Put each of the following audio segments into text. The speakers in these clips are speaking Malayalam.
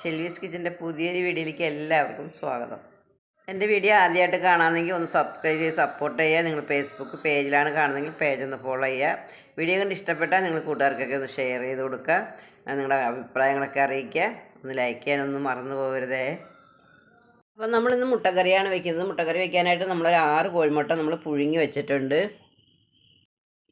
ഷെൽവീസ് കിച്ചന്റെ പുതിയൊരു വീഡിയോയിലേക്ക് എല്ലാവർക്കും സ്വാഗതം. എന്റെ വീഡിയോ ആദ്യമായിട്ട് കാണാമെങ്കിൽ ഒന്ന് സബ്സ്ക്രൈബ് ചെയ്ത് സപ്പോർട്ട് ചെയ്യുക. നിങ്ങൾ ഫേസ്ബുക്ക് പേജിലാണ് കാണുന്നതെങ്കിൽ പേജ് ഒന്ന് ഫോളോ ചെയ്യുക. വീഡിയോ കണ്ട് ഇഷ്ടപ്പെട്ടാൽ നിങ്ങൾ കൂട്ടുകാർക്കൊക്കെ ഒന്ന് ഷെയർ ചെയ്ത് കൊടുക്കുക. നിങ്ങളുടെ അഭിപ്രായങ്ങളൊക്കെ അറിയിക്കുക. ഒന്ന് ലൈക്ക് ചെയ്യാനൊന്നും മറന്നു പോകരുതേ. അപ്പോൾ നമ്മളിന്ന് മുട്ടക്കറിയാണ് വെക്കുന്നത്. മുട്ടക്കറി വെക്കാനായിട്ട് നമ്മളൊരു ആറ് കോഴിമുട്ട നമ്മൾ പുഴുങ്ങി വെച്ചിട്ടുണ്ട്.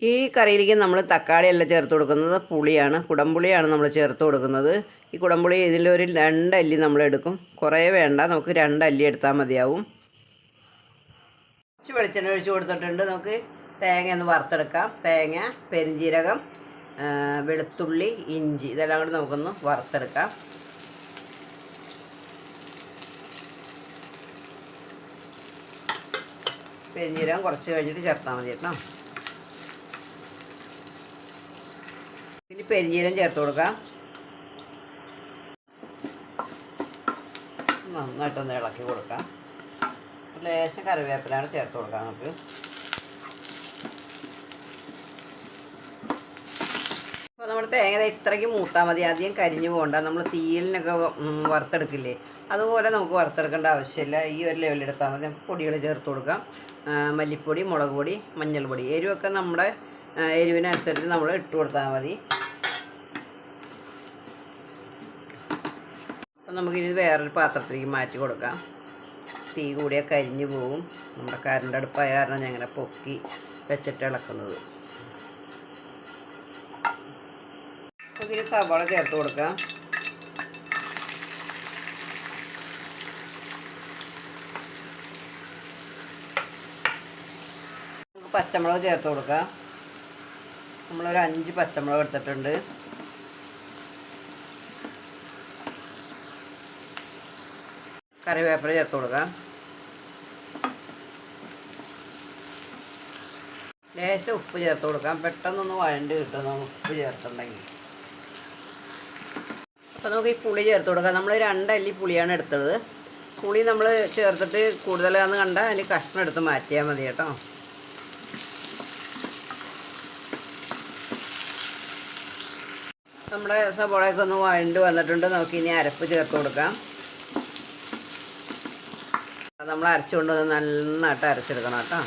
ഈ കറിയിലേക്ക് നമ്മൾ തക്കാളിയല്ല ചേർത്ത് കൊടുക്കുന്നത് പുളിയാണ് കുടംപുളിയാണ് നമ്മൾ ചേർത്ത് കൊടുക്കുന്നത്. ഈ കുടംപുളി ഇതിലൊരു രണ്ടല്ലി നമ്മൾ എടുക്കും. കുറേ വേണ്ട നമുക്ക് രണ്ടല്ലി എടുത്താൽ മതിയാവും. കുറച്ച് വെളിച്ചെണ്ണ ഒഴിച്ച് കൊടുത്തിട്ടുണ്ട്. നമുക്ക് തേങ്ങ ഒന്ന് വറുത്തെടുക്കാം. തേങ്ങ പെരിഞ്ജീരകം വെളുത്തുള്ളി ഇഞ്ചി ഇതെല്ലാം കൂടി നമുക്കൊന്ന് വറുത്തെടുക്കാം. പെരിഞ്ജീരകം കുറച്ച് കഴിഞ്ഞിട്ട് ചേർത്താൽ മതി കേട്ടോ. ഇനി പെരിഞ്ജീരം ചേർത്ത് കൊടുക്കാം. നന്നായിട്ടൊന്ന് ഇളക്കി കൊടുക്കാം. ലേശം കറിവേപ്പിലാണ് ചേർത്ത് കൊടുക്കാം നമുക്ക്. അപ്പോൾ നമ്മുടെ തേങ്ങ ഇത്രയ്ക്ക് മൂത്താൽ മതി. അധികം കരിഞ്ഞു പോകണ്ട. നമ്മൾ തീയലിനൊക്കെ വറുത്തെടുക്കില്ലേ? അതുപോലെ നമുക്ക് വറുത്തെടുക്കേണ്ട ആവശ്യമില്ല. ഈ ഒരു ലെവലിൽ എടുത്താൽ മതി. നമുക്ക് പൊടികൾ ചേർത്ത് കൊടുക്കാം. മല്ലിപ്പൊടി മുളക് പൊടി മഞ്ഞൾപ്പൊടി. എരിവൊക്കെ നമ്മുടെ എരിവിനനുസരിച്ച് നമ്മൾ ഇട്ട് കൊടുത്താൽ മതി. അപ്പം നമുക്കിനി വേറൊരു പാത്രത്തിലേക്ക് മാറ്റി കൊടുക്കാം. തീ കൂടിയാൽ കരിഞ്ഞു പോവും. നമ്മുടെ കരണ്ട് അടുപ്പായ കാരണം ഞാൻ ഇങ്ങനെ പൊക്കി വെച്ചിട്ട് ഇളക്കുന്നത്. ഇതിന് സവാള ചേർത്ത് കൊടുക്കാം. പച്ചമുളക് ചേർത്ത് കൊടുക്കാം. നമ്മളൊരു അഞ്ച് പച്ചമുളക് എടുത്തിട്ടുണ്ട്. കറിവേപ്പില ചേർത്ത് കൊടുക്കാം. ലേശം ഉപ്പ് ചേർത്ത് കൊടുക്കാം. പെട്ടെന്നൊന്ന് വഴണ്ട് കിട്ടും ഉപ്പ് ചേർത്തുണ്ടെങ്കിൽ അപ്പോൾ നമുക്ക് ഈ പുളി ചേർത്ത് കൊടുക്കാം. നമ്മൾ രണ്ടല്ലി പുളിയാണ് എടുത്തത്. പുളി നമ്മൾ ചേർത്തിട്ട് കൂടുതലാന്ന് കണ്ടാൽ അതിന് കഷ്ണം എടുത്ത് മാറ്റിയാൽ മതി കേട്ടോ. നമ്മുടെ സബോളയൊക്കെ ഒന്ന് വഴണ്ട് വന്നിട്ടുണ്ട്. നമുക്ക് ഇനി അരപ്പ് ചേർത്ത് കൊടുക്കാം. നമ്മൾ അരച്ചുകൊണ്ട് നന്നായിട്ട് അരച്ചെടുക്കണം കേട്ടോ.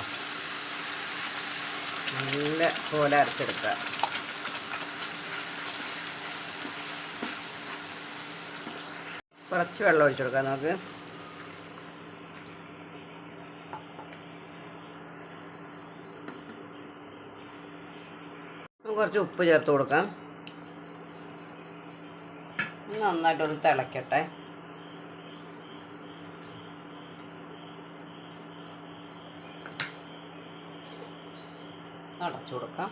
നല്ല പോലെ അരച്ചെടുക്കുക. കുറച്ച് വെള്ളം ഒഴിച്ചു കൊടുക്കാം നമുക്ക്. കുറച്ച് ഉപ്പ് ചേർത്ത് കൊടുക്കാം. നന്നായിട്ടൊന്ന് അടച്ചു കൊടുക്കാം.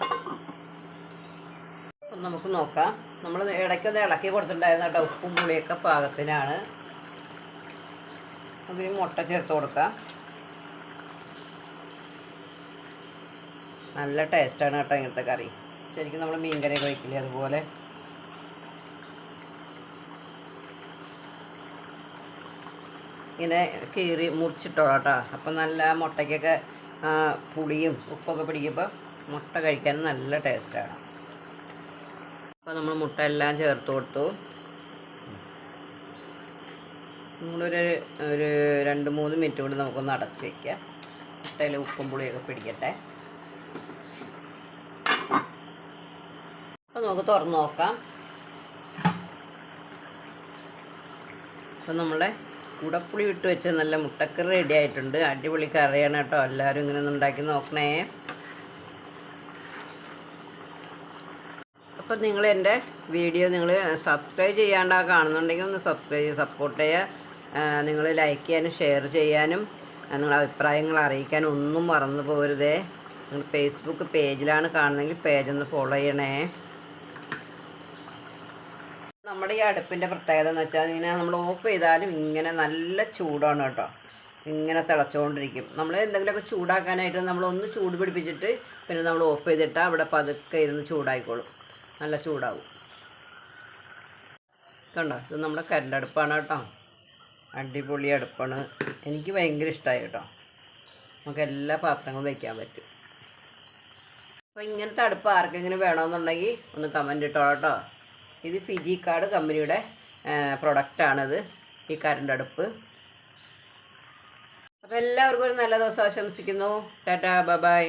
അപ്പം നമുക്ക് നോക്കാം. നമ്മൾ ഇടയ്ക്കൊന്ന് ഇളക്കി കൊടുത്തിട്ടുണ്ടായിരുന്ന കേട്ടോ ഉപ്പും പുളിയൊക്കെ പാകത്തിനാണ്. അതിന് മുട്ട ചേർത്ത് കൊടുക്കാം. നല്ല ടേസ്റ്റാണ് കേട്ടോ ഇങ്ങനത്തെ കറി. ശരിക്കും നമ്മൾ മീൻ കറി കഴിക്കില്ലേ അതുപോലെ. ഇങ്ങനെ കീറി മുറിച്ചിട്ടോ കേട്ടോ. അപ്പം നല്ല മുട്ടയ്ക്കൊക്കെ പുളിയും ഉപ്പൊക്കെ പിടിക്കുമ്പോൾ മുട്ട കഴിക്കാൻ നല്ല ടേസ്റ്റാണ്. അപ്പോൾ നമ്മൾ മുട്ട എല്ലാം ചേർത്ത് കൊടുത്തു. നമ്മളൊരു ഒരു രണ്ട് മൂന്ന് മിനിറ്റ് കൂടി നമുക്കൊന്ന് അടച്ച് വയ്ക്കാം മുട്ടയിൽ ഉപ്പും പുളിയൊക്കെ പിടിക്കട്ടെ. അപ്പോൾ നമുക്ക് തുറന്ന് നോക്കാം. അപ്പം നമ്മുടെ കുടപ്പുളി വിട്ട് വെച്ച നല്ല മുട്ടക്കറി റെഡി ആയിട്ടുണ്ട്. അടിപൊളി കറിയാണ് കേട്ടോ. എല്ലാവരും ഇങ്ങനെ ഉണ്ടാക്കി നോക്കണേ. അപ്പം നിങ്ങൾ എന്റെ വീഡിയോ നിങ്ങൾ സബ്സ്ക്രൈബ് ചെയ്യാണ്ടാ കാണുന്നുണ്ടെങ്കിൽ ഒന്ന് സബ്സ്ക്രൈബ് ചെയ്യുക സപ്പോർട്ട് ചെയ്യുക നിങ്ങൾ ലൈക്ക് ചെയ്യാനും ഷെയർ ചെയ്യാനും നിങ്ങളുടെ അഭിപ്രായങ്ങൾ അറിയിക്കാനും ഒന്നും മറന്നു പോരുതേ. നിങ്ങൾ ഫേസ്ബുക്ക് പേജിലാണ് കാണുന്നതെങ്കിൽ പേജൊന്ന് ഫോളോ ചെയ്യണേ. നമ്മുടെ ഈ അടുപ്പിന്റെ പ്രത്യേകത എന്ന് വെച്ചാൽ ഇങ്ങനെ നമ്മൾ ഓഫ് ചെയ്താലും ഇങ്ങനെ നല്ല ചൂടാണ് കേട്ടോ. ഇങ്ങനെ തിളച്ചുകൊണ്ടിരിക്കും നമ്മൾ എന്തെങ്കിലുമൊക്കെ ചൂടാക്കാനായിട്ട് നമ്മളൊന്ന് ചൂട് പിടിപ്പിച്ചിട്ട് പിന്നെ നമ്മൾ ഓഫ് ചെയ്തിട്ടാൽ അവിടെ പതുക്കെ ഇരുന്ന് ചൂടായിക്കോളും. നല്ല ചൂടാവും. കണ്ടോ? ഇത് നമ്മുടെ കരണ്ടടുപ്പാണ് കേട്ടോ. അടിപൊളി അടുപ്പാണ്. എനിക്ക് ഭയങ്കര ഇഷ്ടമായി കേട്ടോ. നമുക്ക് എല്ലാ പാത്രങ്ങളും വയ്ക്കാൻ പറ്റും. അപ്പോൾ ഇങ്ങനത്തെ അടുപ്പ് ആർക്കെങ്കിലും വേണമെന്നുണ്ടെങ്കിൽ ഒന്ന് കമന്റ് ഇട്ടോ കേട്ടോ. ഇത് ഫിജി കാർഡ് കമ്പനിയുടെ പ്രൊഡക്റ്റാണിത് ഈ കറണ്ട് അടുപ്പ്. അപ്പോൾ എല്ലാവർക്കും ഒരു നല്ല ദിവസം ആശംസിക്കുന്നു. Tata bye.